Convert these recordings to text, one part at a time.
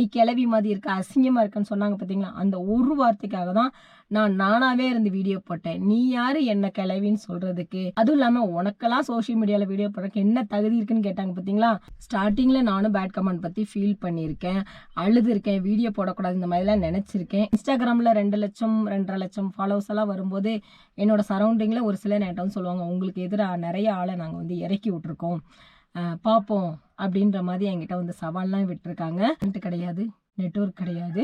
நீ கிளவி மாதிரி இருக்க அசிங்கமாக இருக்குன்னு சொன்னாங்க பார்த்தீங்களா அந்த ஒரு வார்த்தைக்காக தான் நான் நானாவே இருந்து வீடியோ போட்டேன். நீ யாரு என்ன கிளவின்னு சொல்றதுக்கு? அதுவும் இல்லாமல் உனக்கெல்லாம் சோஷியல் மீடியாவில் வீடியோ போடுறதுக்கு என்ன தகுதி இருக்குன்னு கேட்டாங்க பார்த்தீங்களா ஸ்டார்டிங்கில் நானும் பேட் கமெண்ட் பற்றி ஃபீல் பண்ணியிருக்கேன். அழுதுருக்கேன். வீடியோ போடக்கூடாது இந்த மாதிரிலாம் நினச்சிருக்கேன். இன்ஸ்டாகிராமில் ரெண்டு லட்சம் ரெண்டரை லட்சம் ஃபாலோவர்ஸ் எல்லாம் வரும்போது என்னோட சரௌண்டிங்கில் ஒரு சில நேட்டம் சொல்லுவாங்க. உங்களுக்கு எதிராக நிறைய ஆளை நாங்கள் வந்து இறக்கி விட்ருக்கோம் பார்ப்போம் அப்படின்ற மாதிரி என்கிட்ட வந்து சவால்லாம் விட்டுருக்காங்க. நெட் கிடையாது நெட்ஒர்க் கிடையாது.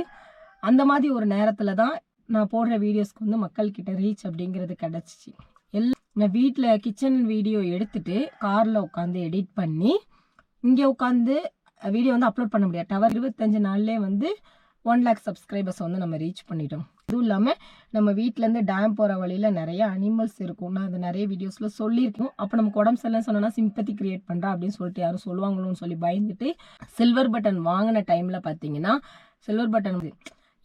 அந்த மாதிரி ஒரு நேரத்தில் தான் நான் போடுற வீடியோஸ்க்கு வந்து மக்கள்கிட்ட ரீச் அப்படிங்கிறது கிடச்சிச்சு. எல்லாம் நான் வீட்டில் கிச்சன் வீடியோ எடுத்துட்டு காரில் உட்காந்து எடிட் பண்ணி இங்கே உட்காந்து வீடியோ வந்து அப்லோட் பண்ண முடியாது. டவர் இருபத்தஞ்சு நாள்லேயே வந்து ஒன் லேக் சப்ஸ்கிரைபர்ஸ் வந்து நம்ம ரீச் பண்ணிட்டோம். அதுவும் இல்லாமல் நம்ம வீட்டிலேருந்து டேம் போகிற வழியில் நிறைய அனிமல்ஸ் இருக்கும். நான் அது நிறைய வீடியோஸில் சொல்லியிருக்கோம் அப்போ நமக்கு உடம்பு சரியில்லைன்னு சொன்னோன்னா சிம்பத்தி கிரியேட் பண்ணுறா அப்படின்னு சொல்லிட்டு யாரும் சொல்லுவாங்களோன்னு சொல்லி பயந்துட்டு சில்வர் பட்டன் வாங்கின டைமில் பார்த்தீங்கன்னா சில்வர் பட்டன்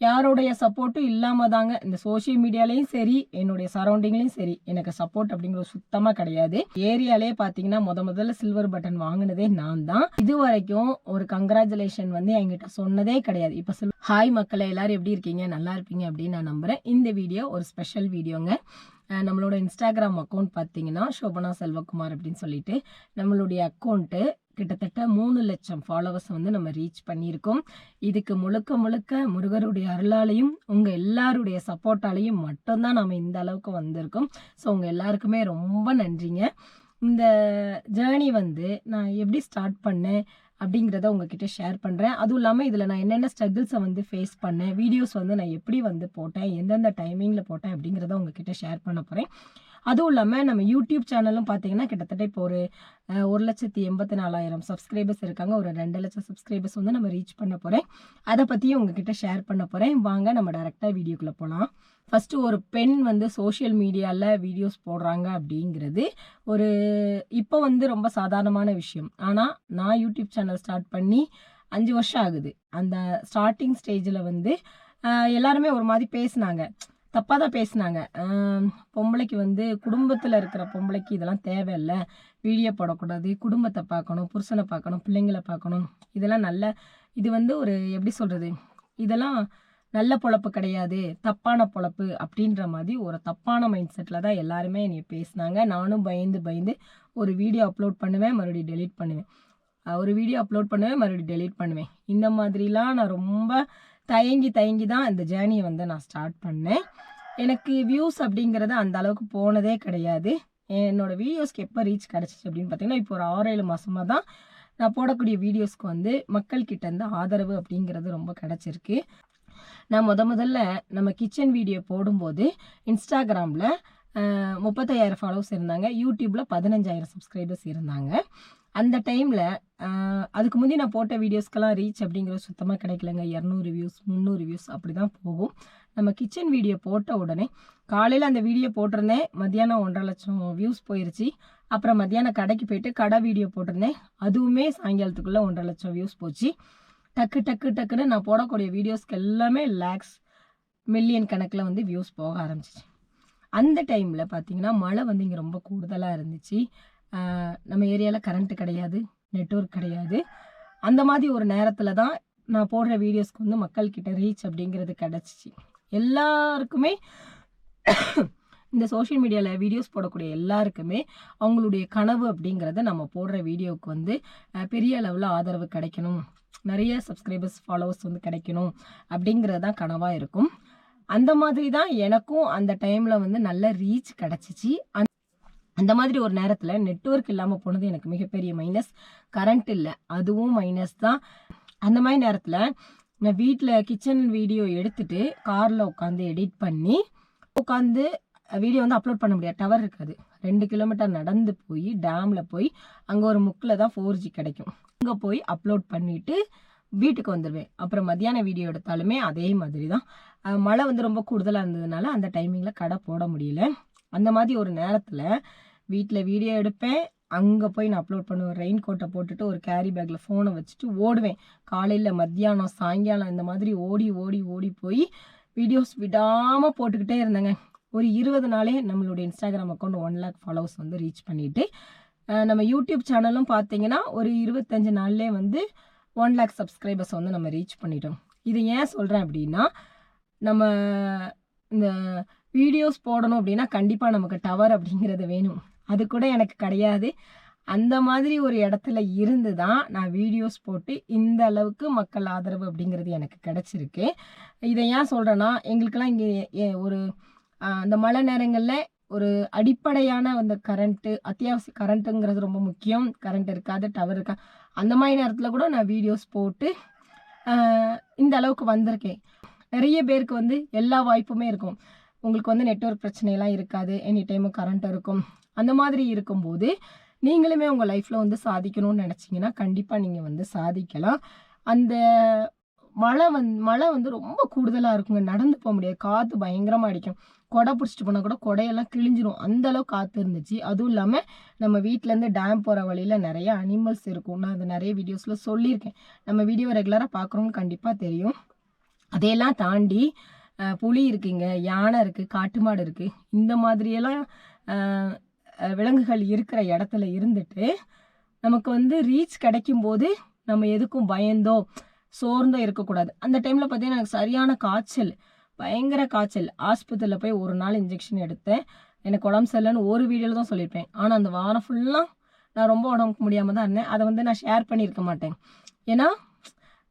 யாருடைய சப்போர்ட்டும் இல்லாமல் தாங்க. இந்த சோஷியல் மீடியாலையும் சரி என்னுடைய சரௌண்டிங்லையும் சரி எனக்கு சப்போர்ட் அப்படிங்கிறது சுத்தமாக கிடையாது. ஏரியாலே பார்த்தீங்கன்னா முத முதல்ல சில்வர் பட்டன் வாங்கினதே நான் தான். இது வரைக்கும் ஒரு கங்க்ராச்சுலேஷன் வந்து என்கிட்ட சொன்னதே கிடையாது. இப்போ சொல் ஹாய் மக்களை எல்லாரும் எப்படி இருக்கீங்க? நல்லா இருப்பீங்க அப்படின்னு நான் நம்புகிறேன் இந்த வீடியோ ஒரு ஸ்பெஷல் வீடியோங்க நம்மளோட இன்ஸ்டாகிராம் அக்கௌண்ட் பார்த்தீங்கன்னா சோபனா செல்வகுமார் அப்படின்னு சொல்லிட்டு நம்மளுடைய அக்கௌண்ட்டு கிட்டத்தட்ட மூணு லட்சம் ஃபாலோவர்ஸ் வந்து நம்ம ரீச் பண்ணியிருக்கோம். இதுக்கு முழுக்க முழுக்க முருகருடைய அருளாலையும் உங்கள் எல்லாருடைய சப்போர்ட்டாலையும் மட்டும்தான் நம்ம இந்த அளவுக்கு வந்திருக்கோம். ஸோ உங்கள் எல்லாருக்குமே ரொம்ப நன்றிங்க. இந்த ஜேர்னி வந்து நான் எப்படி ஸ்டார்ட் பண்ணேன் அப்படிங்கிறத உங்ககிட்ட ஷேர் பண்ணுறேன் அதுவும் இல்லாமல் இதில் நான் என்னென்ன ஸ்ட்ரகிள்ஸை வந்து ஃபேஸ் பண்ணேன் வீடியோஸ் வந்து நான் எப்படி வந்து போட்டேன் எந்தெந்த டைமிங்கில் போட்டேன் அப்படிங்கிறத உங்ககிட்ட ஷேர் பண்ண போகிறேன் அதுவும் இல்லாமல் நம்ம யூடியூப் சேனலும் பார்த்தீங்கன்னா கிட்டத்தட்ட இப்போ ஒரு ஒரு லட்சத்தி எண்பத்தி நாலாயிரம் சப்ஸ்கிரைபர்ஸ் இருக்காங்க. ஒரு ரெண்டு லட்சம் சப்ஸ்கிரைபர்ஸ் வந்து நம்ம ரீச் பண்ண போகிறேன் அதை பற்றியும் உங்ககிட்ட ஷேர் பண்ண போகிறேன் வாங்க நம்ம டேரெக்டாக வீடியோக்குள்ளே போகலாம் ஃபஸ்ட்டு ஒரு பெண் வந்து சோஷியல் மீடியாவில் வீடியோஸ் போடுறாங்க அப்படிங்கிறது ஒரு இப்போ வந்து ரொம்ப சாதாரணமான விஷயம். ஆனால் நான் யூடியூப் சேனல் ஸ்டார்ட் பண்ணி அஞ்சு வருஷம் ஆகுது. அந்த ஸ்டார்டிங் ஸ்டேஜில் வந்து எல்லாருமே ஒரு மாதிரி பேசினாங்க. தப்பாக தான் பேசுனாங்க. பொம்பளைக்கு வந்து குடும்பத்தில் இருக்கிற பொம்பளைக்கு இதெல்லாம் தேவையில்லை. வீடியோ போடக்கூடாது குடும்பத்தை பார்க்கணும் புருஷனை பார்க்கணும் பிள்ளைங்களை பார்க்கணும். இதெல்லாம் நல்ல இது வந்து ஒரு எப்படி சொல்கிறது இதெல்லாம் நல்ல பொழப்பு கிடையாது தப்பான பொழப்பு அப்படின்ற மாதிரி ஒரு தப்பான மைண்ட் செட்டில் தான் எல்லாருமே என்னை பேசினாங்க. நானும் பயந்து பயந்து ஒரு வீடியோ அப்லோட் பண்ணுவேன் மறுபடியும் டெலீட் பண்ணுவேன். ஒரு வீடியோ அப்லோட் பண்ணுவேன் மறுபடியும் டெலீட் பண்ணுவேன். இந்த மாதிரிலாம் நான் ரொம்ப தயங்கி தயங்கி தான் இந்த ஜேர்னியை வந்து நான் ஸ்டார்ட் பண்ணேன். எனக்கு வியூஸ் அப்படிங்கிறது அந்த அளவுக்கு போனதே கிடையாது. என்னோட வீடியோஸ்க்கு எப்போ ரீச் கிடச்சிச்சு அப்படின்னு பார்த்தீங்கன்னா இப்போ ஒரு ஆறு ஏழு மாதமாக தான் நான் போடக்கூடிய வீடியோஸ்க்கு வந்து மக்கள்கிட்ட இருந்து ஆதரவு அப்படிங்கிறது ரொம்ப கிடச்சிருக்கு. நான் முத முதல்ல நம்ம கிச்சன் வீடியோ போடும்போது இன்ஸ்டாகிராமில் முப்பத்தையாயிரம் ஃபாலோவர்ஸ் இருந்தாங்க. யூடியூப்பில் பதினஞ்சாயிரம் சப்ஸ்கிரைபர்ஸ் இருந்தாங்க. அந்த டைமில் அதுக்கு முந்தி நான் போட்ட வீடியோஸ்க்கெல்லாம் ரீச் அப்படிங்கிறது சுத்தமாக கிடைக்கலங்க. இரநூறு வியூஸ் முந்நூறு வியூஸ் அப்படி தான் போகும். நம்ம கிச்சன் வீடியோ போட்ட உடனே காலையில் அந்த வீடியோ போட்டிருந்தேன். மத்தியானம் ஒன்றரை லட்சம் வியூஸ் போயிருச்சு. அப்புறம் மத்தியானம் கடைக்கு போயிட்டு கடை வீடியோ போட்டிருந்தேன். அதுவுமே சாயங்காலத்துக்குள்ளே ஒன்றரை லட்சம் வியூஸ் போச்சு. டக்கு டக்கு டக்குன்னு நான் போடக்கூடிய வீடியோஸ்க்கு எல்லாமே லேக்ஸ் மில்லியன் கணக்கில் வந்து வியூஸ் போக ஆரம்பிச்சிச்சு. அந்த டைமில் பார்த்தீங்கன்னா மழை வந்து இங்கே ரொம்ப கூடுதலாக இருந்துச்சு. நம்ம ஏரியாவில் கரண்ட்டு கிடையாது நெட்ஒர்க் கிடையாது. அந்த மாதிரி ஒரு நேரத்தில் தான் நான் போடுற வீடியோஸ்க்கு வந்து மக்கள்கிட்ட ரீச் அப்படிங்கிறது கிடச்சிச்சு. எல்லாருக்குமே இந்த சோஷியல் மீடியாவில் வீடியோஸ் போடக்கூடிய எல்லாருக்குமே அவங்களுடைய கனவு அப்படிங்கிறத நம்ம போடுற வீடியோவுக்கு வந்து பெரிய அளவில் ஆதரவு கிடைக்கணும். நிறைய சப்ஸ்கிரைபர்ஸ் ஃபாலோவர்ஸ் வந்து கிடைக்கணும் அப்படிங்கிறது தான் கனவாக இருக்கும். அந்த மாதிரி தான் எனக்கும் அந்த டைமில் வந்து நல்ல ரீச் கிடச்சிச்சு. அந்த மாதிரி ஒரு நேரத்தில் நெட்ஒர்க் இல்லாமல் போனது எனக்கு மிகப்பெரிய மைனஸ் கரண்ட் இல்லை அதுவும் மைனஸ் தான். அந்த மாதிரி நேரத்தில் நான் வீட்டில் கிச்சன் வீடியோ எடுத்துட்டு காரில் உட்காந்து எடிட் பண்ணி உட்காந்து வீடியோ வந்து அப்லோட் பண்ண முடியாது. டவர் இருக்காது. ரெண்டு கிலோமீட்டர் நடந்து போய் டேமில் போய் அங்கே ஒரு முக்கில் தான் ஃபோர் ஜி கிடைக்கும். அங்கே போய் அப்லோட் பண்ணிவிட்டு வீட்டுக்கு வந்துடுவேன் அப்புறம் மத்தியான வீடியோ எடுத்தாலுமே அதே மாதிரி தான். மழை வந்து ரொம்ப கூடுதலாக இருந்ததுனால அந்த டைமிங்கில் கடை போட முடியல. அந்த மாதிரி ஒரு நேரத்தில் வீட்டில் வீடியோ எடுப்பேன். அங்கே போய் நான் அப்லோட் பண்ணுவேன் ரெயின் கோட்டை போட்டுட்டு ஒரு கேரி பேக்கில் ஃபோனை வச்சுட்டு ஓடுவேன். காலையில் மத்தியானம் சாயங்காலம் இந்த மாதிரி ஓடி ஓடி ஓடி போய் வீடியோஸ் விடாமல் போட்டுக்கிட்டே இருந்தேங்க. ஒரு இருபது நாளே நம்மளுடைய Instagram account one lakh followers வந்து ரீச் பண்ணிவிட்டு நம்ம யூடியூப் சேனலும் பார்த்தீங்கன்னா ஒரு இருபத்தஞ்சு நாள்லேயே வந்து ஒன் லேக் சப்ஸ்கிரைபர்ஸ் வந்து நம்ம ரீச் பண்ணிட்டோம். இது ஏன் சொல்கிறேன் அப்படின்னா நம்ம இந்த வீடியோஸ் போடணும் அப்படின்னா கண்டிப்பாக நமக்கு டவர் அப்படிங்கிறது வேணும். அது கூட எனக்கு கிடையாது. அந்த மாதிரி ஒரு இடத்துல இருந்து தான் நான் வீடியோஸ் போட்டு இந்த அளவுக்கு மக்கள் ஆதரவு அப்படிங்கிறது எனக்கு கிடச்சிருக்கு. இதை ஏன் சொல்கிறேன்னா எங்களுக்கெல்லாம் இங்கே ஒரு அந்த மழை நேரங்களில் ஒரு அடிப்படையான அந்த கரண்ட்டு அத்தியாவசிய கரண்ட்டுங்கிறது ரொம்ப முக்கியம். கரண்ட் இருக்காது டவர் இருக்கா அந்த மாதிரி நேரத்தில் கூட நான் வீடியோஸ் போட்டு இந்த அளவுக்கு வந்திருக்கேன். நிறைய பேருக்கு வந்து எல்லா வாய்ப்புமே இருக்கும். உங்களுக்கு வந்து நெட்வொர்க் பிரச்சனையெல்லாம் இருக்காது. எனி டைமும் கரண்ட் இருக்கும். அந்த மாதிரி இருக்கும்போது நீங்களுமே உங்கள் லைஃப்பில் வந்து சாதிக்கணும்னு நினச்சிங்கன்னா கண்டிப்பாக நீங்கள் வந்து சாதிக்கலாம். அந்த மழை வந் மழை வந்து ரொம்ப கூடுதலாக இருக்குங்க. நடந்து போக முடியாது. காற்று பயங்கரமாக அடிக்கும். கொடை பிடிச்சிட்டு போனால் கூட கொடையெல்லாம் கிழிஞ்சிரும். அந்த அளவு காற்று இருந்துச்சு. அதுவும் இல்லாமல் நம்ம வீட்டிலேருந்து டேம் போகிற வழியில் நிறைய அனிமல்ஸ் இருக்கும். நான் அது நிறைய வீடியோஸில் சொல்லியிருக்கேன். நம்ம வீடியோ ரெகுலராக பார்க்குறோம்னு கண்டிப்பாக தெரியும். அதையெல்லாம் தாண்டி புலி இருக்குங்க யானை இருக்குது காட்டு மாடு இருக்குது இந்த மாதிரியெல்லாம் விலங்குகள் இருக்கிற இடத்துல இருந்துட்டு நமக்கு வந்து ரீச் கிடைக்கும் போது நம்ம எதுக்கும் பயந்தோ சோர்ந்தோ இருக்கக்கூடாது. அந்த டைமில் பார்த்தீங்கன்னா எனக்கு சரியான காய்ச்சல் பயங்கர காய்ச்சல். ஆஸ்பத்திரியில் போய் ஒரு நாள் இன்ஜெக்ஷன் எடுத்தேன். எனக்கு உடம்பு சரியில்லைன்னு ஒரு வீடியோவில் தான் சொல்லியிருப்பேன். ஆனால் அந்த வாரம் ஃபுல்லாக நான் ரொம்ப உடம்புக்கு முடியாமல் தான் இருந்தேன். அதை வந்து நான் ஷேர் பண்ணியிருக்க மாட்டேன். ஏன்னா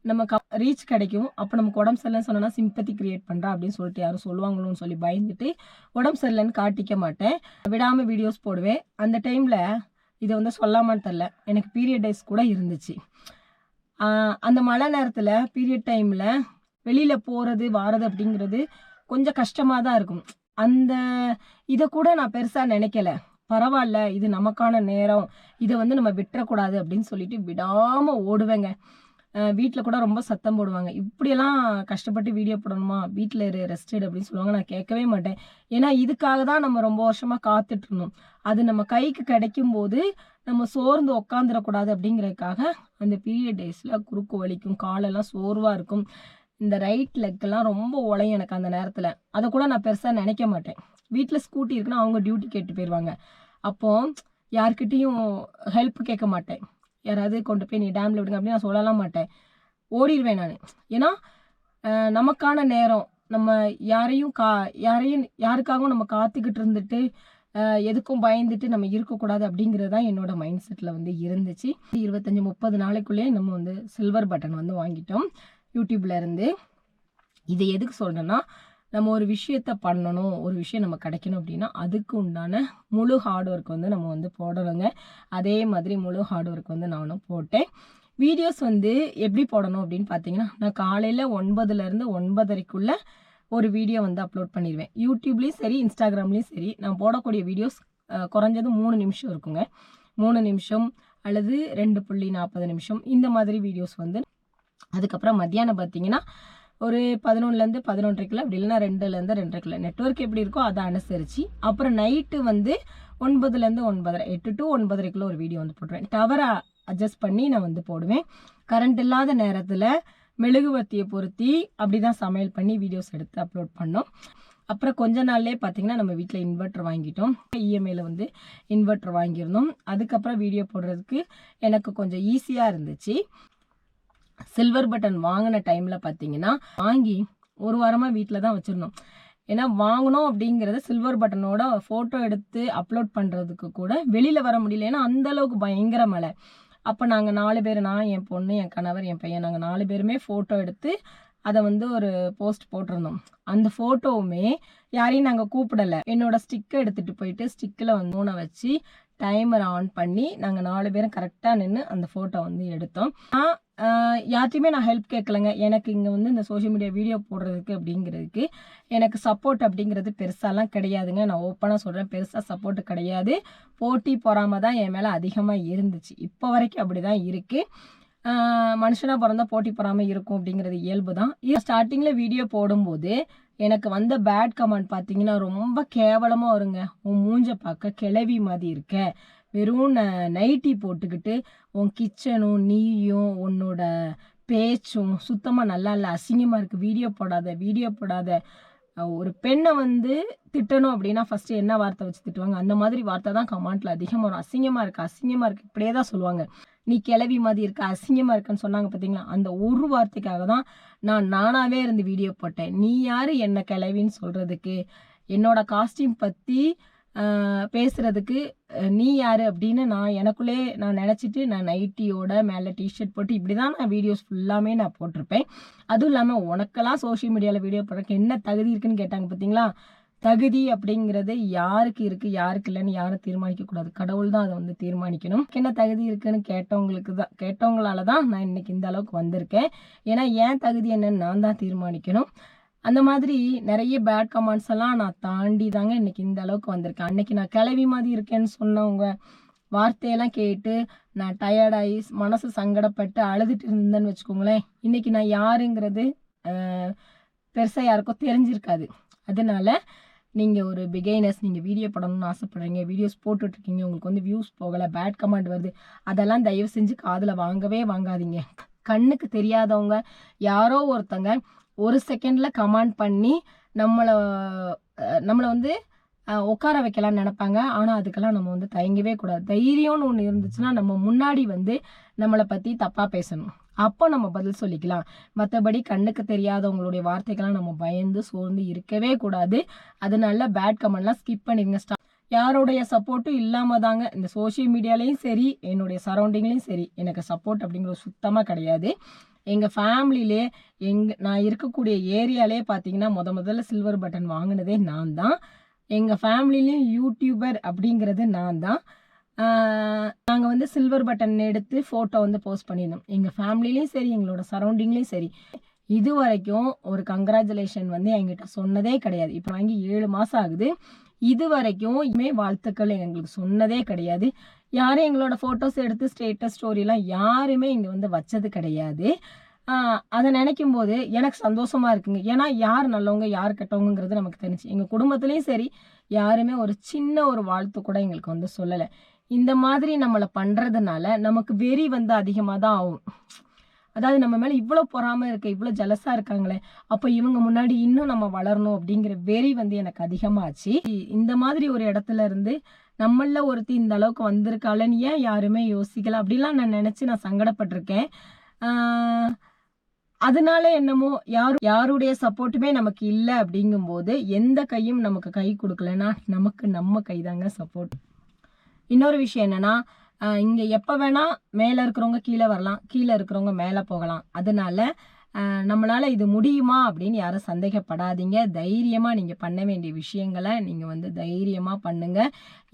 நமக்கு ரீச் கிடைக்கும். அப்போ நமக்கு உடம்பு சரியில்லைன்னு சொன்னோன்னா சிம்பத்தி கிரியேட் பண்ணுறா அப்படின்னு சொல்லிட்டு யாரும் சொல்லுவாங்களோன்னு சொல்லி பயந்துட்டு உடம்பு சரியில்லைன்னு காட்டிக்க மாட்டேன். விடாமல் வீடியோஸ் போடுவேன். அந்த டைமில் இதை வந்து சொல்லாமான்னு தெரில எனக்கு பீரியட் டேஸ் கூட இருந்துச்சு. அந்த மழை நேரத்தில் பீரியட் டைமில் வெளியில் போகிறது வாரது அப்படிங்கிறது கொஞ்சம் கஷ்டமாக தான் இருக்கும். அந்த இதை கூட நான் பெருசாக நினைக்கல. பரவாயில்ல இது நமக்கான நேரம். இதை வந்து நம்ம விட்டுறக்கூடாது அப்படின்னு சொல்லிட்டு விடாமல் ஓடுவேங்க. வீட்டில் கூட ரொம்ப சத்தம் போடுவாங்க. இப்படியெல்லாம் கஷ்டப்பட்டு வீடியோ போடணுமா? வீட்டில் இரு ரெஸ்டட் அப்படின்னு சொல்லுவாங்க. நான் கேட்கவே மாட்டேன். ஏன்னா இதுக்காக தான் நம்ம ரொம்ப வருஷமாக காத்துட்டு இருந்தோம். அது நம்ம கைக்கு கிடைக்கும் போது நம்ம சோர்ந்து உக்காந்துடக்கூடாது அப்படிங்கிறதுக்காக அந்த பீரியட் டேஸில் குறுக்கு வலிக்கும் காலெல்லாம் சோர்வாக இருக்கும். இந்த ரைட் லெக்கெல்லாம் ரொம்ப உழையும் எனக்கு அந்த நேரத்தில். அதை கூட நான் பெருசாக நினைக்க மாட்டேன். வீட்டில் ஸ்கூட்டி இருக்குன்னா அவங்க டியூட்டி கேட்டு போயிடுவாங்க அப்போது யார்கிட்டேயும் ஹெல்ப் கேட்க மாட்டேன். யாராவது கொண்டு போய் நீ டேமில் விடுங்க அப்படின்னு நான் சொல்லலாம் மாட்டேன். ஓடிடுவேன் நான். ஏன்னா நமக்கான நேரம் நம்ம யாரையும் கா யாரையும் யாருக்காகவும் நம்ம காத்துக்கிட்டு இருந்துட்டு எதுக்கும் பயந்துட்டு நம்ம இருக்கக்கூடாது அப்படிங்கிறது தான் என்னோட மைண்ட் செட்டில் வந்து இருந்துச்சு. இருபத்தஞ்சி முப்பது நாளைக்குள்ளேயே நம்ம வந்து சில்வர் பட்டன் வந்து வாங்கிட்டோம். யூடியூப்லேருந்து இதை எதுக்கு சொல்கிறேன்னா நம்ம ஒரு விஷயத்த பண்ணணும் ஒரு விஷயம் நம்ம கிடைக்கணும் அப்படின்னா அதுக்கு உண்டான முழு ஹார்ட் ஒர்க் வந்து நம்ம வந்து போடணுங்க. அதே மாதிரி முழு ஹார்ட் ஒர்க் வந்து நானும் போட்டேன். வீடியோஸ் வந்து எப்படி போடணும் அப்படின்னு பார்த்தீங்கன்னா நான் காலையில் ஒன்பதுலேருந்து ஒன்பதரைக்குள்ள ஒரு வீடியோ வந்து அப்லோட் பண்ணிடுவேன் யூடியூப்லேயும் சரி இன்ஸ்டாகிராம்லேயும் சரி நான் போடக்கூடிய வீடியோஸ் குறைஞ்சது மூணு நிமிஷம் இருக்குங்க. மூணு நிமிஷம் அல்லது ரெண்டு புள்ளி நாற்பது நிமிஷம் இந்த மாதிரி வீடியோஸ் வந்து அதுக்கப்புறம் மத்தியானம் பார்த்தீங்கன்னா ஒரு பதினொன்றுலேருந்து பதினொன்றரைக்குள்ள அப்படி இல்லைன்னா ரெண்டுலேருந்து ரெண்டரைக்குள்ள. நெட்வொர்க் எப்படி இருக்கோ அதை அனுசரித்து அப்புறம் நைட்டு வந்து ஒன்பதுலேருந்து ஒன்பதரை எட்டு டு ஒன்பதரைக்குள்ள ஒரு வீடியோ வந்து போட்டுருவேன். டவரை அட்ஜஸ்ட் பண்ணி நான் வந்து போடுவேன். கரண்ட் இல்லாத நேரத்தில் மெழுகுவர்த்தியை பொருத்தி அப்படி தான் சமையல் பண்ணி வீடியோஸ் எடுத்து அப்லோட் பண்ணோம். அப்புறம் கொஞ்ச நாள்லேயே பார்த்தீங்கன்னா நம்ம வீட்டில் இன்வெர்ட்டர் வாங்கிட்டோம். இஎம்ஐயில் வந்து இன்வெர்ட்டர் வாங்கியிருந்தோம். அதுக்கப்புறம் வீடியோ போடுறதுக்கு எனக்கு கொஞ்சம் ஈஸியாக இருந்துச்சு. சில்வர் பட்டன் வாங்கின டைமில் பார்த்தீங்கன்னா வாங்கி ஒரு வாரமாக வீட்டில் தான் வச்சுருந்தோம். ஏன்னா வாங்கணும் அப்படிங்கிறத சில்வர் பட்டனோட ஃபோட்டோ எடுத்து அப்லோட் பண்ணுறதுக்கு கூட வெளியில் வர முடியல. ஏன்னா அந்தளவுக்கு பயங்கர மழை. அப்போ நாங்கள் நாலு பேர் நான் என் பொண்ணு என் கணவர் என் பையன் நாங்கள் நாலு பேருமே ஃபோட்டோ எடுத்து அதை வந்து ஒரு போஸ்ட் போட்டிருந்தோம். அந்த ஃபோட்டோவுமே யாரையும் நாங்கள் கூப்பிடலை. என்னோட ஸ்டிக்கை எடுத்துகிட்டு போயிட்டு ஸ்டிக்கில் வந்து மூணை வச்சு டைமர் ஆன் பண்ணி நாங்கள் நாலு பேரும் கரெக்டாக நின்று அந்த ஃபோட்டோ வந்து எடுத்தோம். நான் நான் ஹெல்ப் கேட்கலங்க எனக்கு இங்கே வந்து இந்த சோஷியல் மீடியா வீடியோ போடுறதுக்கு அப்படிங்கிறதுக்கு எனக்கு சப்போர்ட் அப்படிங்கிறது பெருசாலாம் கிடையாதுங்க. நான் ஓப்பனாக சொல்கிறேன் பெருசாக சப்போர்ட் கிடையாது. போட்டி பொறாம தான் என் மேலே அதிகமாக இருந்துச்சு. இப்போ வரைக்கும் அப்படி தான் இருக்குது மனுஷனாக பிறந்தா போட்டி பொறாம இருக்கும் அப்படிங்கிறது இயல்பு தான் ஸ்டார்டிங்கில் வீடியோ போடும்போது எனக்கு வந்த பேட் கமெண்ட் பார்த்தீங்கன்னா ரொம்ப கேவலமாக வருங்க. உன் மூஞ்ச பார்க்க கிளவி மாதிரி இருக்க. வெறும் நைட்டி போட்டுக்கிட்டு உன் கிச்சனும் நீயும் உன்னோட பேச்சும் சுத்தமாக நல்லா இல்லை அசிங்கமாக இருக்குது வீடியோ போடாத வீடியோ போடாத. ஒரு பெண்ணை வந்து திட்டணும் அப்படின்னா ஃபஸ்ட்டு என்ன வார்த்தை வச்சு திட்டுவாங்க? அந்த மாதிரி வார்த்தை தான் கமெண்ட்டில் அதிகமாக வரும். அசிங்கமாக இருக்குது அசிங்கமாக இருக்குது இப்படியே தான் சொல்லுவாங்க. நீ கிளவி மாதிரி இருக்க அசிங்கமாக இருக்குன்னு சொன்னாங்க பார்த்தீங்களா அந்த ஒரு வார்த்தைக்காக தான் நான் நானாகவே இருந்து வீடியோ போட்டேன். நீ யார்? என்ன கிளவின்னு சொல்கிறதுக்கு என்னோட காஸ்டியூம் பற்றி பேசுகிறதுக்கு நீ யார் அப்படின்னு நான் எனக்குள்ளே நான் நினச்சிட்டு நான் நைட்டியோட மேலே டிஷர்ட் போட்டு இப்படி தான் நான் வீடியோஸ் ஃபுல்லாமே நான் போட்டிருப்பேன். அதுவும் இல்லாமல் உனக்கெல்லாம் சோஷியல் மீடியாவில் வீடியோ போடுறதுக்கு என்ன தகுதி இருக்குன்னு கேட்டாங்க பார்த்தீங்களா தகுதி அப்படிங்கிறது யாருக்கு இருக்குது யாருக்கு இல்லைன்னு யாரும் தீர்மானிக்கக்கூடாது கடவுள் தான் அதை வந்து தீர்மானிக்கணும். என்ன தகுதி இருக்குன்னு கேட்டவங்களுக்கு தான் கேட்டவங்களால தான் நான் இன்னைக்கு இந்த அளவுக்கு வந்திருக்கேன். ஏன்னா ஏன் தகுதி என்னன்னு நான் தான் தீர்மானிக்கணும். அந்த மாதிரி நிறைய பேட் கமெண்ட்ஸ் எல்லாம் நான் தாண்டி தாங்க இன்னைக்கு இந்த அளவுக்கு வந்திருக்கேன். அன்னைக்கு நான் கிளவி மாதிரி இருக்கேன்னு சொன்னவங்க வார்த்தையெல்லாம் கேட்டு நான் டயர்டாகி மனசு சங்கடப்பட்டு அழுதுட்டு இருந்தேன்னு வச்சுக்கோங்களேன். இன்னைக்கு நான் யாருங்கிறது பெருசாக யாருக்கும் தெரிஞ்சிருக்காது. அதனால நீங்கள் ஒரு பிகைனர்ஸ் நீங்கள் வீடியோ படணும்னு ஆசைப்படுறீங்க வீடியோஸ் போட்டுட்ருக்கீங்க உங்களுக்கு வந்து வியூஸ் போகலை பேட் கமெண்ட் வருது அதெல்லாம் தயவு செஞ்சு காதில் வாங்கவே வாங்காதீங்க. கண்ணுக்கு தெரியாதவங்க யாரோ ஒருத்தங்க ஒரு செகண்டில் கமெண்ட் பண்ணி நம்மளை நம்மளை வந்து உட்கார வைக்கலாம்னு நினப்பாங்க. ஆனால் அதுக்கெல்லாம் நம்ம வந்து தயங்கவே கூடாது. தைரியம்னு ஒன்று இருந்துச்சுன்னா நம்ம முன்னாடி வந்து நம்மளை பற்றி தப்பாக பேசணும். அப்போ நம்ம பதில் சொல்லிக்கலாம். மற்றபடி கண்ணுக்கு தெரியாதவங்களுடைய வார்த்தைகள்லாம் நம்ம பயந்து சோர்ந்து இருக்கவே கூடாது. அதனால பேட் கமெண்ட்லாம் ஸ்கிப் பண்ணிடுங்க. ஸ்டா யாருடைய சப்போர்ட்டும் இல்லாமல் தாங்க. இந்த சோஷியல் மீடியாலேயும் சரி என்னுடைய சரௌண்டிங்லேயும் சரி. எனக்கு சப்போர்ட் அப்படிங்கிறது சுத்தமாக கிடையாது. எங்கள் ஃபேமிலியிலே எங் நான் இருக்கக்கூடிய ஏரியாலே பார்த்தீங்கன்னா முத முதல்ல சில்வர் பட்டன் வாங்கினதே நான் தான் எங்கள் ஃபேமிலிலையும் யூடியூபர் அப்படிங்கிறது நான் தான் நாங்கள் வந்து சில்வர் பட்டன் எடுத்து ஃபோட்டோ வந்து போஸ்ட் பண்ணியிருந்தோம் எங்கள் ஃபேமிலிலையும் சரி எங்களோட சரௌண்டிங்லேயும் சரி. இது வரைக்கும் ஒரு கங்க்ராச்சுலேஷன் வந்து எங்கிட்ட சொன்னதே கிடையாது. இப்போ வாங்கி ஏழு மாதம் ஆகுது. இது வரைக்கும் இமே வாழ்த்துக்கள் எங்களுக்கு சொன்னதே கிடையாது. யாரும் எங்களோட ஃபோட்டோஸ் எடுத்து ஸ்டேட்டஸ் ஸ்டோரிலாம் யாருமே இங்கே வந்து வச்சது கிடையாது. அதை நினைக்கும் போது எனக்கு சந்தோஷமாக இருக்குங்க. ஏன்னா யார் நல்லவங்க யார் கெட்டவங்கிறது நமக்கு தெரிஞ்சு. எங்கள் குடும்பத்துலேயும் சரி யாருமே ஒரு சின்ன ஒரு வாழ்த்து கூட எங்களுக்கு வந்து சொல்லலை. இந்த மாதிரி நம்மளை பண்ணுறதுனால நமக்கு வெறி வந்து அதிகமாக தான் ஆகும். அதாவது நம்ம மேலே இவ்வளோ பொறாமல் இருக்க இவ்வளோ ஜலஸாக இருக்காங்களே அப்போ இவங்க முன்னாடி இன்னும் நம்ம வளரணும் அப்படிங்கிற வெறி வந்து எனக்கு அதிகமாச்சு. இந்த மாதிரி ஒரு இடத்துல இருந்து நம்மள ஒருத்தி இந்த அளவுக்கு வந்திருக்காளன்னு ஏன் யாருமே யோசிக்கல? அப்படிலாம் நான் நினச்சி நான் சங்கடப்பட்டிருக்கேன். அதனால என்னமோ யாரு யாருடைய சப்போர்ட்டுமே நமக்கு இல்லை அப்படிங்கும்போது எந்த கையும் நமக்கு கை கொடுக்கலன்னா நமக்கு நம்ம கை தாங்க சப்போர்ட். இன்னொரு விஷயம் என்னென்னா இங்கே எப்போ வேணால் மேலே இருக்கிறவங்க கீழே வரலாம். கீழே இருக்கிறவங்க மேலே போகலாம். அதனால நம்மளால் இது முடியுமா அப்படின்னு யாரும் சந்தேகப்படாதீங்க. தைரியமாக நீங்கள் பண்ண வேண்டிய விஷயங்களை நீங்கள் வந்து தைரியமாக பண்ணுங்கள்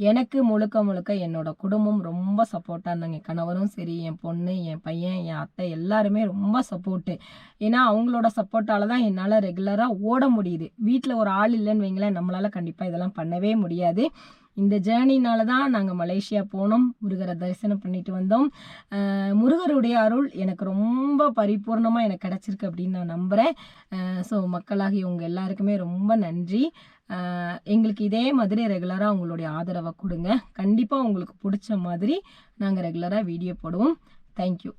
எனக்கு முழுக்க முழுக்க என்னோட குடும்பம் ரொம்ப சப்போர்ட்டாக இருந்தாங்க. கணவரும் சரி என் பொண்ணு என் பையன் என் அத்தை எல்லாருமே ரொம்ப சப்போர்ட்டு ஏன்னா அவங்களோட சப்போர்ட்டால் தான் என்னால் ரெகுலராக ஓட முடியுது. வீட்டில் ஒரு ஆள் இல்லைன்னு வைங்களேன் நம்மளால் கண்டிப்பாக இதெல்லாம் பண்ணவே முடியாது. இந்த ஜேர்னினால தான் நாங்கள் மலேசியா போனோம். முருகரை தரிசனம் பண்ணிட்டு வந்தோம். முருகருடைய அருள் எனக்கு ரொம்ப பரிபூர்ணமாக எனக்கு கிடச்சிருக்கு அப்படின்னு நான் நம்புகிறேன் ஸோ மக்களாகி உங்கள் எல்லாருக்குமே ரொம்ப நன்றி. எங்களுக்கு இதே மாதிரி ரெகுலராக உங்களுடைய ஆதரவை கொடுங்க. கண்டிப்பாக உங்களுக்கு பிடிச்ச மாதிரி நாங்கள் ரெகுலராக வீடியோ போடுவோம். தேங்க்யூ